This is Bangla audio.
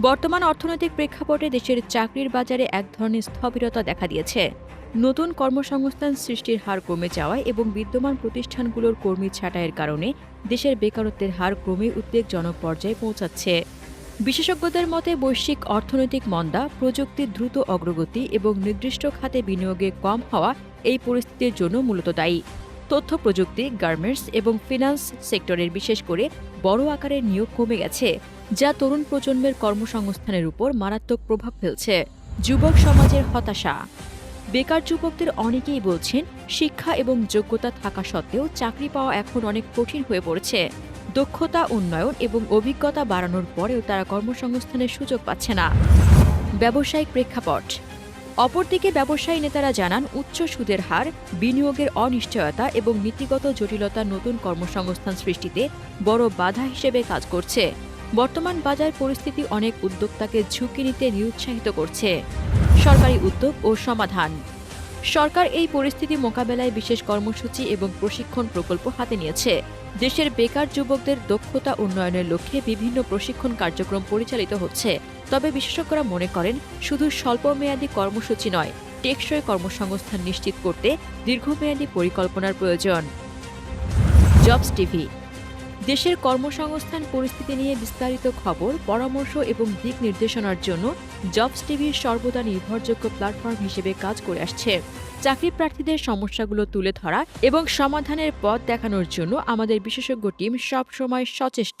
বর্তমান অর্থনৈতিক প্রেক্ষাপটে দেশের চাকরির বাজারে এক ধরনের স্থবিরতা দেখা দিয়েছে। নতুন কর্মসংস্থান সৃষ্টির হার কমে যাওয়ায় এবং বিদ্যমান প্রতিষ্ঠানগুলোর কর্মী ছাঁটাইয়ের কারণে দেশের বেকারত্বের হার ক্রমেই উদ্বেগজনক পর্যায়ে পৌঁছাচ্ছে। বিশেষজ্ঞদের মতে, বৈশ্বিক অর্থনৈতিক মন্দা প্রযুক্তির দ্রুত অগ্রগতি এবং নির্দিষ্ট খাতে বিনিয়োগে কম হওয়া এই পরিস্থিতির জন্য মূলত দায়ী। তথ্য প্রযুক্তি, গার্মেন্টস এবং ফিনান্স সেক্টরের বিশেষ করে বড় আকারের নিয়োগ কমে গেছে, যা তরুণ প্রজন্মের কর্মসংস্থানের উপর মারাত্মক প্রভাব ফেলছে। যুবক সমাজের হতাশা। বেকার যুবকদের অনেকেই বলছেন, শিক্ষা এবং যোগ্যতা থাকা সত্ত্বেও চাকরি পাওয়া এখন অনেক কঠিন হয়ে পড়েছে। দক্ষতা, উন্নয়ন এবং অভিজ্ঞতা বাড়ানোর পরেও তারা কর্মসংস্থানের সুযোগ পাচ্ছে না। ব্যবসায়িক প্রেক্ষাপট। অপরদিকে ব্যবসায়ী নেতারা জানান, উচ্চ সুদের হার, বিনিয়োগের অনিশ্চয়তা এবং নীতিগত জটিলতা নতুন কর্মসংস্থান সৃষ্টিতে বড় বাধা হিসেবে কাজ করছে। বর্তমান বাজার পরিস্থিতি অনেক উদ্যোক্তাকে ঝুঁকি নিতে নিরুৎসাহিত করছে। সরকারি উদ্যোগ ও সমাধান। সরকার এই পরিস্থিতি মোকাবেলায় বিশেষ কর্মসূচি এবং প্রশিক্ষণ প্রকল্প হাতে নিয়েছে। দেশের বেকার যুবকদের দক্ষতা উন্নয়নের লক্ষ্যে বিভিন্ন প্রশিক্ষণ কার্যক্রম পরিচালিত হচ্ছে। তবে বিশেষজ্ঞরা মনে করেন, শুধু স্বল্পমেয়াদী কর্মসূচি নয়, টেকসই কর্মসংস্থান নিশ্চিত করতে দীর্ঘমেয়াদী পরিকল্পনার প্রয়োজন। জবস টিভি দেশের কর্মসংস্থান পরিস্থিতি নিয়ে বিস্তারিত খবর, পরামর্শ এবং দিক নির্দেশনার জন্য জবস টিভির সর্বদা নির্ভরযোগ্য প্ল্যাটফর্ম হিসেবে কাজ করে আসছে। চাকরি প্রার্থীদের সমস্যাগুলো তুলে ধরা এবং সমাধানের পথ দেখানোর জন্য আমাদের বিশেষজ্ঞ টিম সবসময় সচেষ্ট।